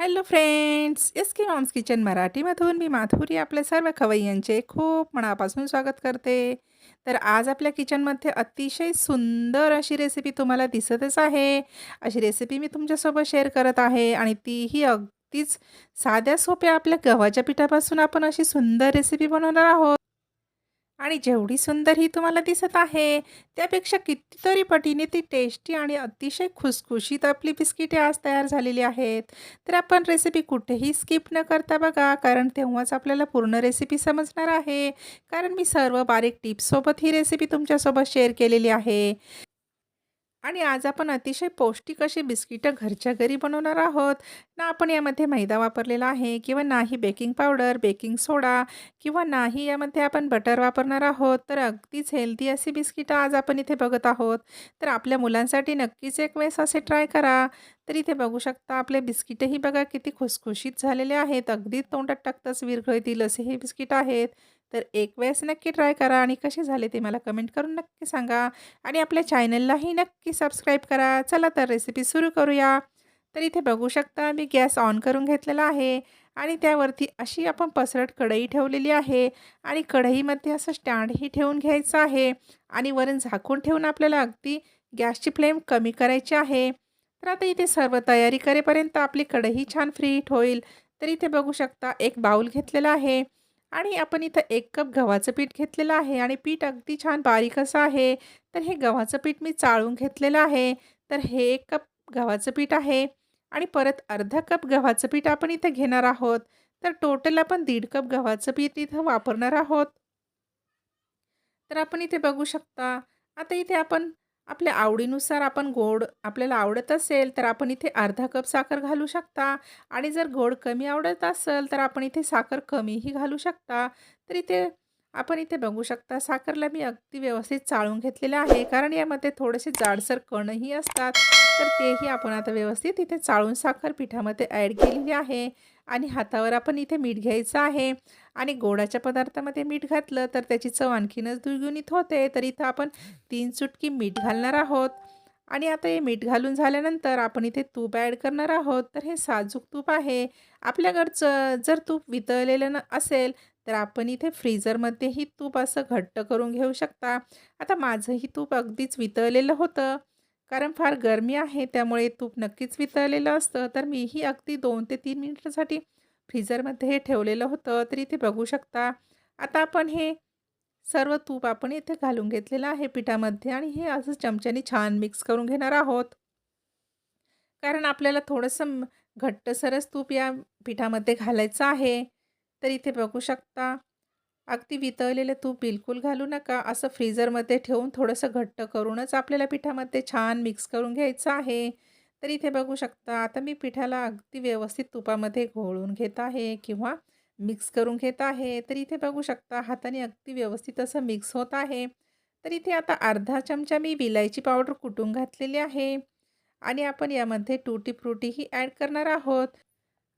Hello friends S K moms kitchen मराठीमधून मी माधुरी आपल्या सर्व खवय्यांचे खूप मनापासून स्वागत करते. तर आज आपल्या किचनमध्ये अतिशय सुंदर अशी रेसिपी तुम्हाला दिसतच आहे. अशी रेसिपी मी तुमच्यासोबत शेअर करत आहे आणि तीही अगदीच साध्या सोप्या आपल्या गव्हाच्या पिठापासून आपण अशी सुंदर रेसिपी बनवणार आहोत. आणि जेवढी सुंदर ही तुम्हाला दिसत आहे त्यापेक्षा कितीतरी पटीने ती टेस्टी आणि अतिशय खुसखुशीत आपली बिस्किटे आज तयार झालेली आहेत. तर आपण रेसिपी कुठेही स्किप न करता बघा कारण तेव्हाच आपल्याला पूर्ण रेसिपी समजणार आहे. कारण मी सर्व बारीक टिप्ससोबत ही रेसिपी तुमच्यासोबत शेअर केलेली आहे. आणि आज आपण अतिशय पौष्टिक अशी बिस्किटं घरच्या घरी बनवणार आहोत. ना आपण यामध्ये मैदा वापरलेला आहे किंवा नाही बेकिंग पावडर बेकिंग सोडा किंवा नाही यामध्ये आपण बटर वापरणार आहोत. तर अगदीच हेल्दी अशी बिस्किटं आज आपण इथे बघत आहोत. तर आपल्या मुलांसाठी नक्कीच एक वेळेस असे ट्राय करा. तर इथे बघू शकता आपले बिस्किटही बघा किती खुसखुशीत झालेले आहेत. अगदी तोंडात टाकताच विरघळतील असे हे बिस्किट आहेत. तर एक वेळेस नक्की ट्राय करा आणि कसे झाले ते मला कमेंट करून नक्की सांगा. आणि आपल्या चॅनललाही नक्की सबस्क्राईब करा. चला तर रेसिपी सुरू करूया. तर इथे बघू शकता मी गॅस ऑन करून घेतलेला आहे आणि त्यावरती अशी आपण पसरट कढई ठेवलेली आहे आणि कढईमध्ये असं स्टँडही ठेवून घ्यायचं आहे आणि वरून झाकून ठेवून आपल्याला अगदी गॅसची फ्लेम कमी करायची आहे. तर आता इथे सर्व तयारी करेपर्यंत आपली कढई छान फ्रीट होईल. तर इथे बघू शकता एक बाऊल घेतलेला आहे. आणि आपण इथं एक कप गव्हाचं पीठ घेतलेलं आहे आणि पीठ अगदी छान बारीक असं आहे. तर हे गव्हाचं पीठ मी चाळून घेतलेलं आहे. तर हे एक कप गव्हाचं पीठ आहे. आणि परत अर्धा कप गव्हाचं पीठ आपण इथं घेणार आहोत. तर टोटल आपण दीड कप गव्हाचं पीठ इथं वापरणार आहोत. तर आपण इथे बघू शकता. आता इथे आपण आपल्या आवडीनुसार आपण गोड आपल्याला आवडत असेल तर आपण इथे अर्धा कप साखर घालू शकता. आणि जर गोड कमी आवडत असेल तर आपण इथे साखर कमीही घालू शकता. तर इथे आपण इथे बघू शकता साखरला मी अगदी व्यवस्थित चाळून घेतलेलं आहे. कारण यामध्ये थोडेसे जाडसर कणही असतात तर तेही आपण आता व्यवस्थित इथे चाळून साखर पिठामध्ये ॲड केलेली आहे. आणि हातावर आपण इथे मीठ घ्यायचं आहे. आणि गोडाच्या पदार्थामध्ये मीठ घातलं तर त्याची चव आणखीनच दुर्गुणित होते. तर इथं आपण तीन चुटकी मीठ घालणार आहोत. आणि आता हे मीठ घालून झाल्यानंतर आपण इथे तूप ॲड करणार आहोत. तर हे साजूक तूप आहे. आपल्या घरचं जर तूप वितळलेलं न असेल तर आपण इथे फ्रीजरमध्येही तूप असं घट्ट करून घेऊ शकता. आता माझंही तूप अगदीच वितळलेलं होतं. कारण फार गरमी आहे त्यामुळे तूप नक्कीच वितळलेलं असतं. तर मीही अगदी दोन ते तीन मिनिटासाठी फ्रीजरमध्ये हे ठेवलेलं होतं तर इथे बघू शकता. आता आपण हे सर्व तूप आपण इथे घालून घेतलेलं आहे पिठामध्ये आणि हे असं चमच्याने छान मिक्स करून घेणार आहोत. कारण आपल्याला थोडंसं घट्टसरच तूप या पिठामध्ये घालायचं आहे. तर इथे बघू शकता अगदी वितळलेलं तूप बिलकुल घालू नका. असं फ्रीझरमध्ये ठेवून थोडंसं घट्ट करूनच आपल्याला पिठामध्ये छान मिक्स करून घ्यायचं आहे. तर इथे बघू शकता आता मी पिठाला अगदी व्यवस्थित तुपामध्ये घोळून घेत आहे किंवा मिक्स करून घेत आहे. तर इथे बघू शकता हाताने अगदी व्यवस्थित असं मिक्स होत आहे. तर इथे आता अर्धा चमचा मी विलायची पावडर कुटून घातलेली आहे. आणि आपण यामध्ये टूटी फ्रुटीही ॲड करणार आहोत.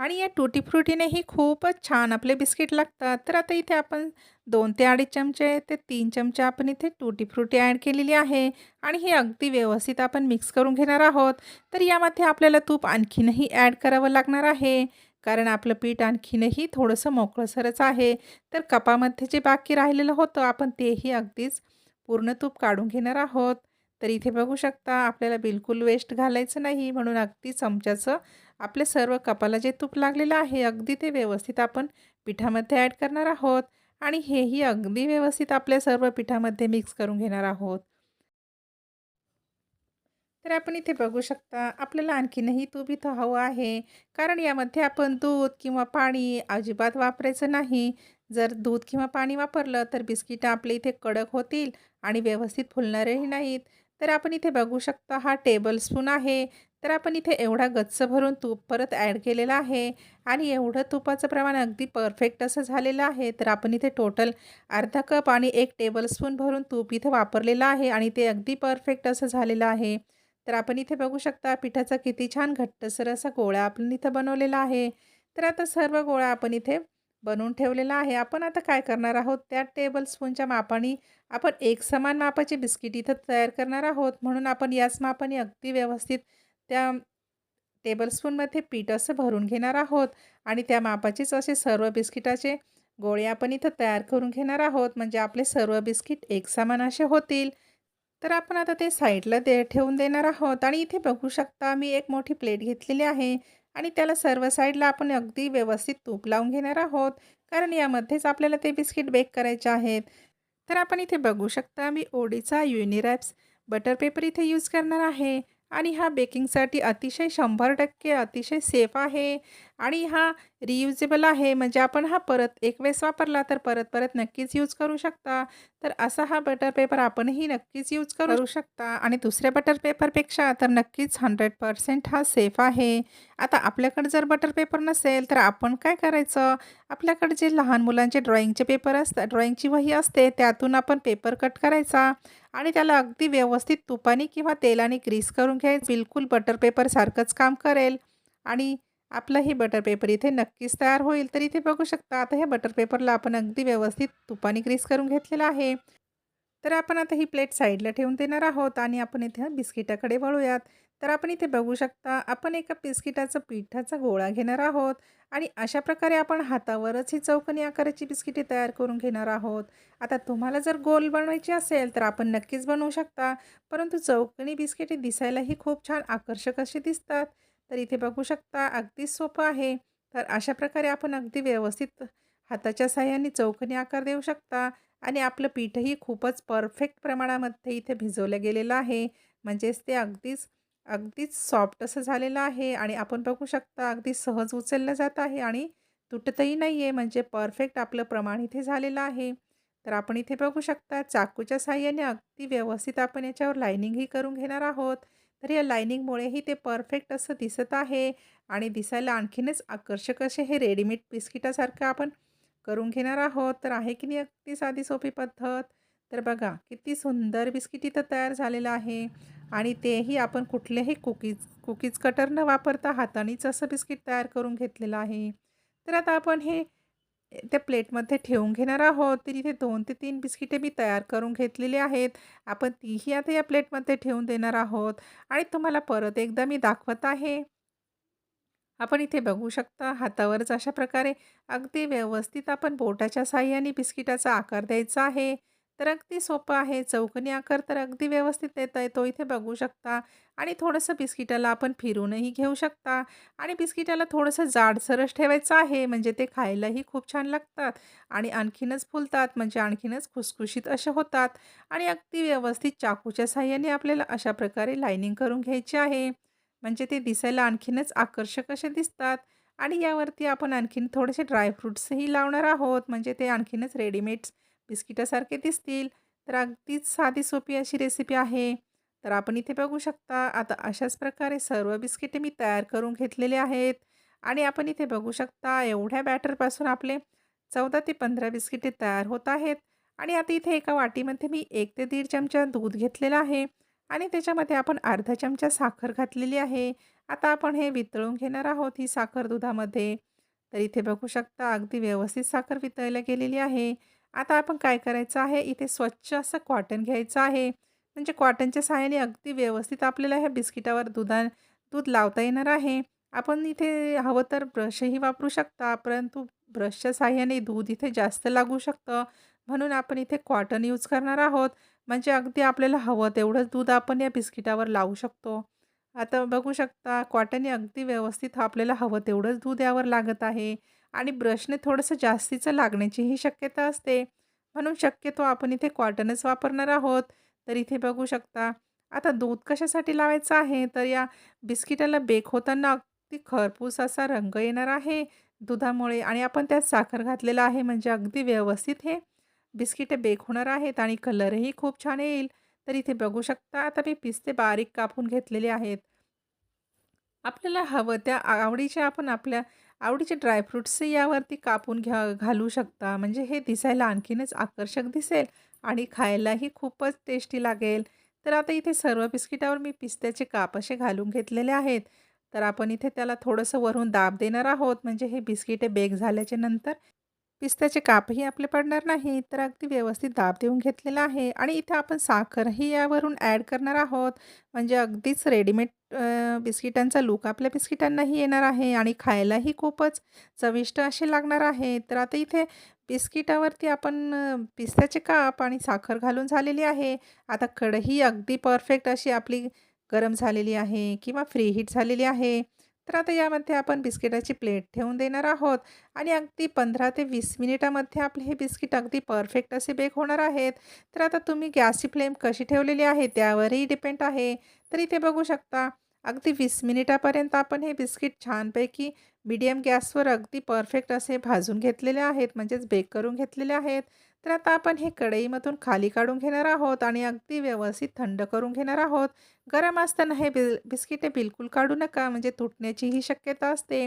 आणि या टुटी फ्रुटीनेही खूपच छान आपले बिस्किट लागतात. तर आता इथे आपण दोन ते अडीच चमचे ते तीन चमचे आपण इथे टूटी फ्रुटी ॲड केलेली आहे. आणि हे अगदी व्यवस्थित आपण मिक्स करून घेणार आहोत. तर यामध्ये आपल्याला तूप आणखीनही ॲड करावं लागणार आहे. कारण आपलं पीठ आणखीनही थोडंसं मोकळंसरच आहे. तर कपामध्ये जे बाकी राहिलेलं होतं आपण तेही अगदीच पूर्ण तूप काढून घेणार आहोत. तर इथे बघू शकता आपल्याला बिलकुल वेस्ट घालायचं नाही. म्हणून अगदी चमच्याचं आपले सर्व कपाला जे तूप लागलेलं आहे अगदी ते व्यवस्थित आपण पिठामध्ये ॲड करणार आहोत. आणि हेही अगदी व्यवस्थित आपल्या सर्व पिठामध्ये मिक्स करून घेणार आहोत. तर आपण इथे बघू शकता आपल्याला आणखीनही तूप इथं हवं आहे. कारण यामध्ये आपण दूध किंवा पाणी अजिबात वापरायचं नाही. जर दूध किंवा पाणी वापरलं तर बिस्किटं आपले इथे कडक होतील आणि व्यवस्थित फुलणारेही नाहीत. तर आपण इथे बघू शकता हा टेबलस्पून आहे. तर आपण इथे एवढा गच्च भरून तूप परत ॲड केलेला आहे. आणि एवढं तुपाचं प्रमाण अगदी परफेक्ट असं झालेलं आहे. तर आपण इथे टोटल अर्धा कप आणि एक टेबलस्पून भरून तूप इथे वापरलेलं आहे आणि ते अगदी परफेक्ट असं झालेलं आहे. तर आपण इथे बघू शकता पिठाचा किती छान घट्टसर असा गोळा आपण इथं बनवलेला आहे. तर आता सर्व गोळा आपण इथे बनवून ठेवलेला आहे. आपण आता काय करणार आहोत? त्या टेबल स्पूनच्या मापाने आपण एक समान मापाचे बिस्किट इथं तयार करणार आहोत. म्हणून आपण याच मापाने अगदी व्यवस्थित त्या टेबलस्पूनमध्ये पीठ असं भरून घेणार आहोत. आणि त्या मापाचेच असे सर्व बिस्किटाचे गोळे आपण इथं तयार करून घेणार आहोत. म्हणजे आपले सर्व बिस्किट एकसमान असे होतील. तर आपण आता ते साईडला दे ठेवून देणार आहोत. आणि इथे बघू शकता मी एक मोठी प्लेट घेतलेली आहे. आणि त्याला सर्व साईडला आपण अगदी व्यवस्थित तूप लावून घेणार आहोत. कारण यामध्येच आपल्याला ते बिस्किट बेक करायचे आहेत. तर आपण इथे बघू शकता मी ओडीचा युनिरॅप्स बटर पेपर इथे यूज करणार आहे. आणि हा बेकिंगसाठी अतिशय शंभर टक्के अतिशय सेफ आहे. आणि हा रियुजेबल आहे. म्हणजे आपण हा परत एक वेळेस वापरला तर परत परत नक्कीच यूज करू शकता. तर असा हा बटर पेपर आपणही नक्कीच यूज करू शकता. आणि दुसऱ्या बटर पेपरपेक्षा तर नक्कीच हंड्रेड पर्सेंट हा सेफ आहे. आता आपल्याकडे जर बटर पेपर नसेल तर आपण काय करायचं? आपल्याकडे जे लहान मुलांचे ड्रॉइंगचे पेपर असतात ड्रॉइंगची वही असते त्यातून आपण पेपर कट करायचा. आणि त्याला अगदी व्यवस्थित तुपाने किंवा तेलाने ग्रीस करून घ्यायचं. बिलकुल बटर पेपरसारखंच काम करेल. आणि आपलाही बटर पेपर इथे नक्कीच तयार होईल. तर इथे बघू शकता आता ह्या बटर पेपरला आपण अगदी व्यवस्थित तुपाने ग्रीस करून घेतलेलं आहे. तर आपण आता ही प्लेट साईडला ठेवून देणार आहोत आणि आपण इथे बिस्किटाकडे वळूयात. तर आपण इथे बघू शकता आपण एका बिस्किटाचा पिठाचा गोळा घेणार आहोत आणि अशा प्रकारे आपण हातावरच ही चौकनी आकाराची बिस्किटे तयार करून घेणार आहोत. आता तुम्हाला जर गोल बनवायची असेल तर आपण नक्कीच बनवू शकता. परंतु चौकनी बिस्किटे दिसायलाही खूप छान आकर्षक असे दिसतात. तर इथे बघू शकता अगदी सोपं आहे. तर अशा प्रकारे आपण अगदी व्यवस्थित हाताच्या साह्याने चौकनी आकार देऊ शकता आणि आपलं पीठही खूपच परफेक्ट प्रमाणामध्ये इथे भिजवलं गेलेलं आहे. म्हणजेच ते अगदीच अगदीच सॉफ्ट असं झालेलं आहे आणि आपण बघू शकता अगदी सहज उचललं जात आहे आणि तुटतही नाही आहे म्हणजे परफेक्ट आपलं प्रमाण इथे झालेलं आहे. तर आपण इथे बघू शकता चाकूच्या साह्याने अगदी व्यवस्थित आपण याच्यावर लायनिंगही करून घेणार आहोत. तर या लायनिंगमुळेही ते परफेक्ट असं दिसत आहे. आणि दिसायला आणखीनच आकर्षक असे हे रेडीमेड बिस्किटासारखं आपण करून घेणार आहोत. तर आहे की नाही अगदी साधी सोपी पद्धत? तर बघा किती सुंदर बिस्किट इथं तयार झालेलं आहे. आणि तेही आपण कुठलेही कुकीज कुकीज कटर न वापरता हातानेच असं बिस्किट तयार करून घेतलेलं आहे. तर आता आपण हे त्या प्लेटमध्ये ठेवून घेणार आहोत. तर इथे दोन ते तीन बिस्किटे मी तयार करून घेतलेली आहेत. आपण तीही आता या प्लेटमध्ये ठेवून देणार आहोत. आणि तुम्हाला परत एकदा मी दाखवत आहे. आपण इथे बघू शकता हातावरच अशा प्रकारे अगदी व्यवस्थित आपण बोटाच्या साह्याने बिस्किटाचा आकार द्यायचा आहे. तर अगदी सोपं आहे. चौकनी आकार तर अगदी व्यवस्थित येतं आहे. तो इथे बघू शकता. आणि थोडंसं बिस्किटाला आपण फिरूनही घेऊ शकता. आणि बिस्किटाला थोडंसं जाडसरस ठेवायचं आहे. म्हणजे ते खायलाही खूप छान लागतात. आणि आणखीनच फुलतात. म्हणजे आणखीनच खुसखुशीत असे होतात. आणि अगदी व्यवस्थित चाकूच्या साह्याने आपल्याला अशा प्रकारे लायनिंग करून घ्यायची आहे. म्हणजे ते दिसायला आणखीनच आकर्षक असे दिसतात. आणि यावरती आपण आणखीन थोडेसे ड्रायफ्रूट्सही लावणार आहोत. म्हणजे ते आणखीनच रेडीमेड्स बिस्किटासारखे दिसतील तर अगदीच साधी सोपी अशी रेसिपी आहे. तर आपण इथे बघू शकता आता अशाच प्रकारे सर्व बिस्किटे मी तयार करून घेतलेले आहेत. आणि आपण इथे बघू शकता एवढ्या बॅटरपासून आपले चौदा ते पंधरा बिस्किटे तयार होत आहेत. आणि आता इथे एका वाटीमध्ये मी एक ते दीड चमचा दूध घेतलेलं आहे. आणि त्याच्यामध्ये आपण अर्धा चमचा साखर घातलेली आहे. आता आपण हे वितळून घेणार आहोत ही साखर दुधामध्ये. तर इथे बघू शकता अगदी व्यवस्थित साखर वितळल्या गेलेली आहे. आता आपण काय करायचं आहे? इथे स्वच्छ असं कॉटन घ्यायचं आहे. म्हणजे कॉटनच्या सहाय्याने अगदी व्यवस्थित आपल्याला ह्या बिस्किटावर दुधा दूध लावता येणार आहे. आपण इथे हवं तर ब्रशही वापरू शकता परंतु ब्रशच्या साह्याने दूध इथे जास्त लागू शकतं. म्हणून आपण इथे कॉटन यूज करणार आहोत. म्हणजे अगदी आपल्याला हवं तेवढंच दूध आपण या बिस्किटावर लावू शकतो. आता बघू शकता कॉटनने अगदी व्यवस्थित आपल्याला हवं तेवढंच दूध यावर लागत आहे. आणि ब्रशने थोडंसं जास्तीचं लागण्याचीही शक्यता असते. म्हणून शक्यतो आपण इथे कॉटनच वापरणार आहोत. तर इथे बघू शकता आता दूध कशासाठी लावायचं आहे? तर या बिस्किटाला बेक होताना अगदी खरपूस असा रंग येणार आहे दुधामुळे आणि आपण त्यात साखर घातलेला आहे म्हणजे अगदी व्यवस्थित हे बिस्किटे बेक होणार आहेत आणि कलरही खूप छान येईल. तर इथे बघू शकता आता मी पिस्ते बारीक कापून घेतलेले आहेत. आपल्याला हवं त्या आवडीच्या आपण आपल्या आवडीचे ड्रायफ्रूट्सही यावरती कापून घ्या घालू शकता. म्हणजे हे दिसायला आणखीनच आकर्षक दिसेल आणि खायलाही खूपच टेस्टी लागेल. तर आता इथे सर्व बिस्किटावर मी पिस्त्याचे काप असे घालून घेतलेले आहेत. तर आपण इथे त्याला थोडंसं वरून दाब देणार आहोत. म्हणजे हे बिस्किटे बेक झाल्याच्यानंतर पिस्त्याचे कापही आपले पडणार नाही. तर अगदी व्यवस्थित दाब देऊन घेतलेला आहे. आणि इथे आपण साखरही यावरून ॲड करणार आहोत. म्हणजे अगदीच रेडीमेड अ, बिस्किटांचा लूक आपल्या बिस्किटांनाही येणार आहे आणि खायलाही खूपच चविष्ट असे लागणार आहे. तर आता इथे बिस्किटावरती आपण अ, पिस्त्याचे काप आणि साखर घालून झालेली आहे. आता कढई अगदी परफेक्ट अशी आपली गरम झालेली आहे किंवा फ्रीहीट झालेली आहे. तर आता यामध्ये आपण बिस्किटाची प्लेट ठेवून देणार आहोत आणि अगदी 15 ते वीस मिनिटामध्ये आपले हे बिस्किट अगदी परफेक्ट असे बेक होणार आहेत. तर आता तुम्ही गॅसची फ्लेम कशी ठेवलेली आहे त्यावरही डिपेंड आहे. तर इथे बघू शकता अगदी वीस मिनिटापर्यंत आपण हे बिस्किट छानपैकी मीडियम गॅसवर अगदी परफेक्ट असे भाजून घेतलेले आहेत म्हणजेच बेक करून घेतलेले आहेत. तर आता आपण हे कढईमधून खाली काढून घेणार आहोत आणि अगदी व्यवस्थित थंड करून घेणार आहोत. गरम असताना हे बिल बिस्किटे बिलकुल काढू नका म्हणजे तुटण्याचीही शक्यता असते.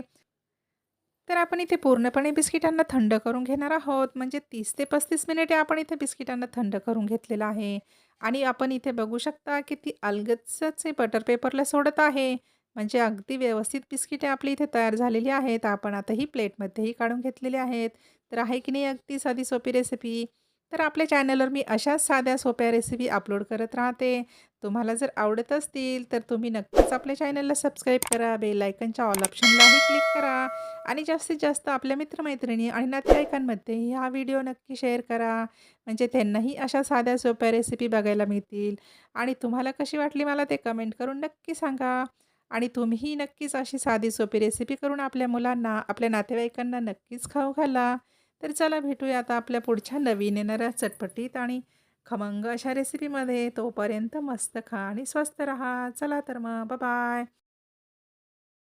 तर आपण इथे पूर्णपणे बिस्किटांना थंड करून घेणार आहोत. म्हणजे तीस ते 35 मिनिटे आपण इथे बिस्किटांना थंड करून घेतलेलं आहे आणि आपण इथे बघू शकता की ती अलगदच बटर पेपरला सोडत आहे. म्हणजे अगदी व्यवस्थित बिस्किटे आपली इथे तयार झालेली आहेत. आपण आता ही प्लेटमध्येही काढून घेतलेली आहेत. तर आहे की नाही अगदी साधी सोपी रेसिपी. तर आपल्या चॅनलवर मी अशाच साध्या सोप्या रेसिपी अपलोड करत राहते. तुम्हाला जर आवडत असतील तर तुम्ही नक्कीच आपल्या चॅनलला सबस्क्राईब करा. बेलायकनच्या ऑल ऑप्शनलाही क्लिक करा आणि जास्तीत जास्त आपल्या मित्रमैत्रिणी आणि नातेवाईकांमध्ये हा व्हिडिओ नक्की शेअर करा. म्हणजे त्यांनाही अशा साध्या सोप्या रेसिपी बघायला मिळतील आणि तुम्हाला कशी वाटली मला ते कमेंट करून नक्की सांगा आणि तुम्हीही नक्कीच अशी साधी सोपी रेसिपी करून आपल्या मुलांना, आपल्या नातेवाईकांना नक्कीच खाऊ घाला. तर चला भेटूया आता आपल्या पुढच्या नवीन येणाऱ्या चटपटीत आणि खमंग अशा रेसिपीमध्ये. तोपर्यंत मस्त खा आणि स्वस्त रहा. चला तर मग. Bye bye.